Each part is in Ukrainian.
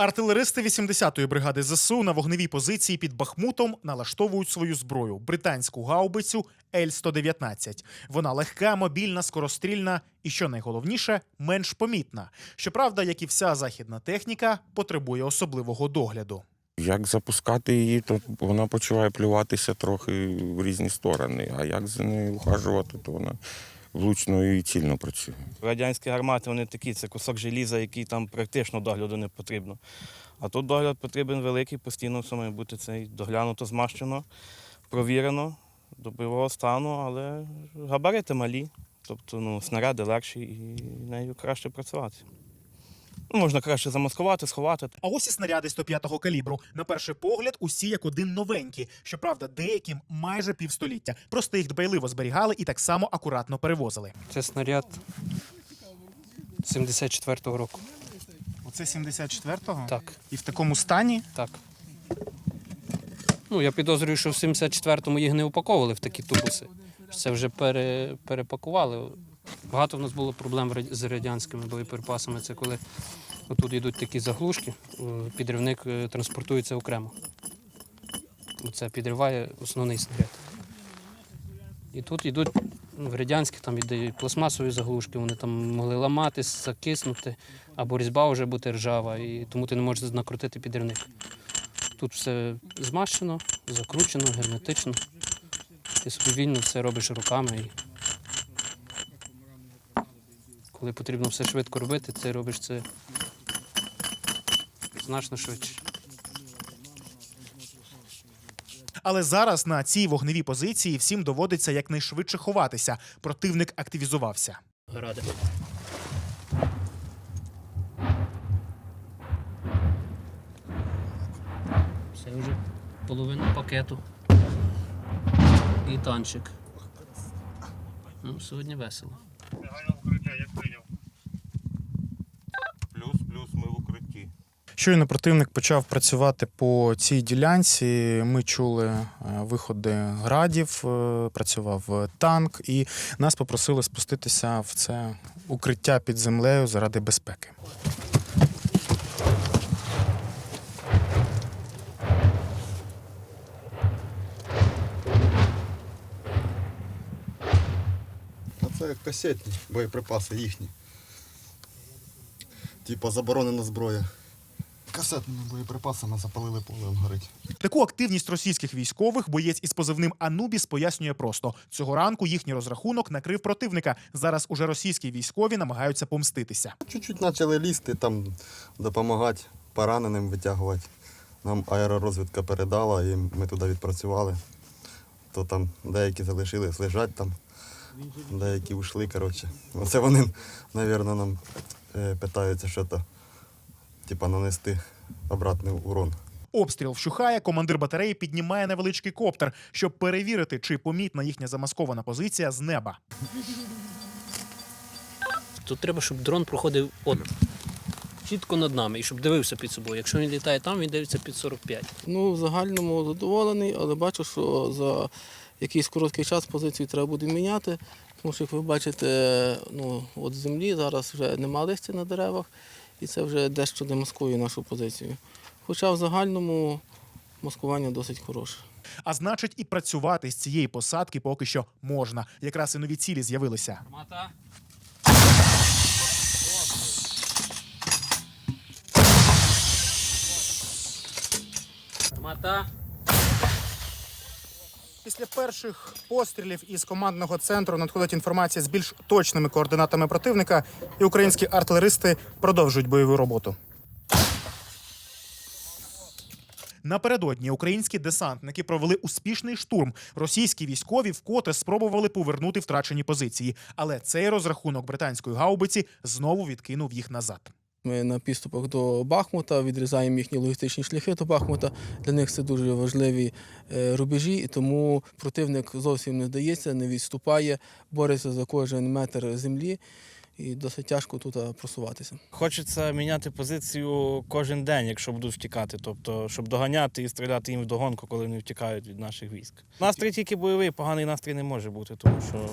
Артилеристи 80-ї бригади ЗСУ на вогневій позиції під Бахмутом налаштовують свою зброю британську гаубицю Л-119. Вона легка, мобільна, скорострільна і, що найголовніше, менш помітна. Щоправда, як і вся західна техніка, потребує особливого догляду. Як запускати її, то вона почуває плюватися трохи в різні сторони. А як за нею ухажувати, то вона влучно і цільно працює. Радянські гармати вони такі, це кусок желіза, який там практично догляду не потрібно. А тут догляд потрібен великий, постійно все має бути цей доглянуто, змащено, провірено до бойового стану, але габарити малі, тобто ну, снаряди легші і нею краще працювати. Ну, можна краще замаскувати, сховати. А ось і снаряди 105-го калібру. На перший погляд, усі як один новенькі. Щоправда, деяким майже півстоліття. Просто їх дбайливо зберігали і так само акуратно перевозили. Це снаряд 74-го року. Оце 74-го? Так, І в такому стані? так. Ну, я підозрюю, що в 74-му їх не упаковували в такі тубуси. Це вже пере, перепакували. Багато в нас було проблем з радянськими боєприпасами. Це коли тут йдуть такі заглушки, підривник е, транспортується окремо. Це підриває основний снаряд. І тут йдуть ну, в радянських там йде пластмасові заглушки, вони там могли ламатись, закиснути, або різьба вже бути ржава, і тому ти не можеш накрутити підривник. Тут все змащено, закручено, герметично. Ти собі вільно все робиш руками. Коли потрібно все швидко робити, ти робиш це значно швидше. Але зараз на цій вогневій позиції всім доводиться якнайшвидше ховатися. Противник активізувався. Ради. Це вже половина пакету. І танчик. Ну, сьогодні весело. Плюс, плюс ми в укритті. Щойно противник почав працювати по цій ділянці. Ми чули е, виходи градів, е, працював танк, і нас попросили спуститися в це укриття під землею заради безпеки. Це касетні боєприпаси їхні. Типа заборонена зброя. Касетними боєприпасами запалили поле, горить. Таку активність російських військових боєць із позивним Анубіс пояснює просто: цього ранку їхній розрахунок накрив противника. Зараз уже російські військові намагаються помститися. Чуть-чуть почали лізти, там допомагати пораненим витягувати. Нам аеророзвідка передала і ми туди відпрацювали. То там деякі залишились лежать там, деякі ушли, коротше. Оце вони, мабуть, нам е, питаються, що то, типа нанести обратний урон. Обстріл вщухає. Командир батареї піднімає невеличкий коптер, щоб перевірити, чи помітна їхня замаскована позиція з неба. Тут треба, щоб дрон проходив от чітко над нами і щоб дивився під собою. Якщо він літає там, він дивиться під 45. Ну, в загальному задоволений, але бачу, що за якийсь короткий час позицію треба буде міняти. Тому що, як ви бачите, ну, от землі зараз вже нема листя на деревах, і це вже дещо демаскує нашу позицію. Хоча в загальному маскування досить хороше. А значить, і працювати з цієї посадки поки що можна. Якраз і нові цілі з'явилися. Мата. Мата. Після перших пострілів із командного центру надходить інформація з більш точними координатами противника, і українські артилеристи продовжують бойову роботу. Напередодні українські десантники провели успішний штурм. Російські військові вкотре спробували повернути втрачені позиції, але цей розрахунок британської гаубиці знову відкинув їх назад. Ми на підступах до Бахмута відрізаємо їхні логістичні шляхи до Бахмута. Для них це дуже важливі е, рубежі, і тому противник зовсім не здається, не відступає, бореться за кожен метр землі. І досить тяжко тут е, просуватися. Хочеться міняти позицію кожен день, якщо будуть втікати. Тобто, щоб доганяти і стріляти їм вдогонку, коли вони втікають від наших військ. Настрій тільки бойовий, поганий настрій не може бути, тому що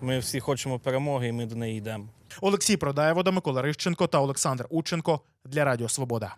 ми всі хочемо перемоги і ми до неї йдемо. Олексій Продаєвода, Микола Рищенко та Олександр Ученко для Радіо Свобода.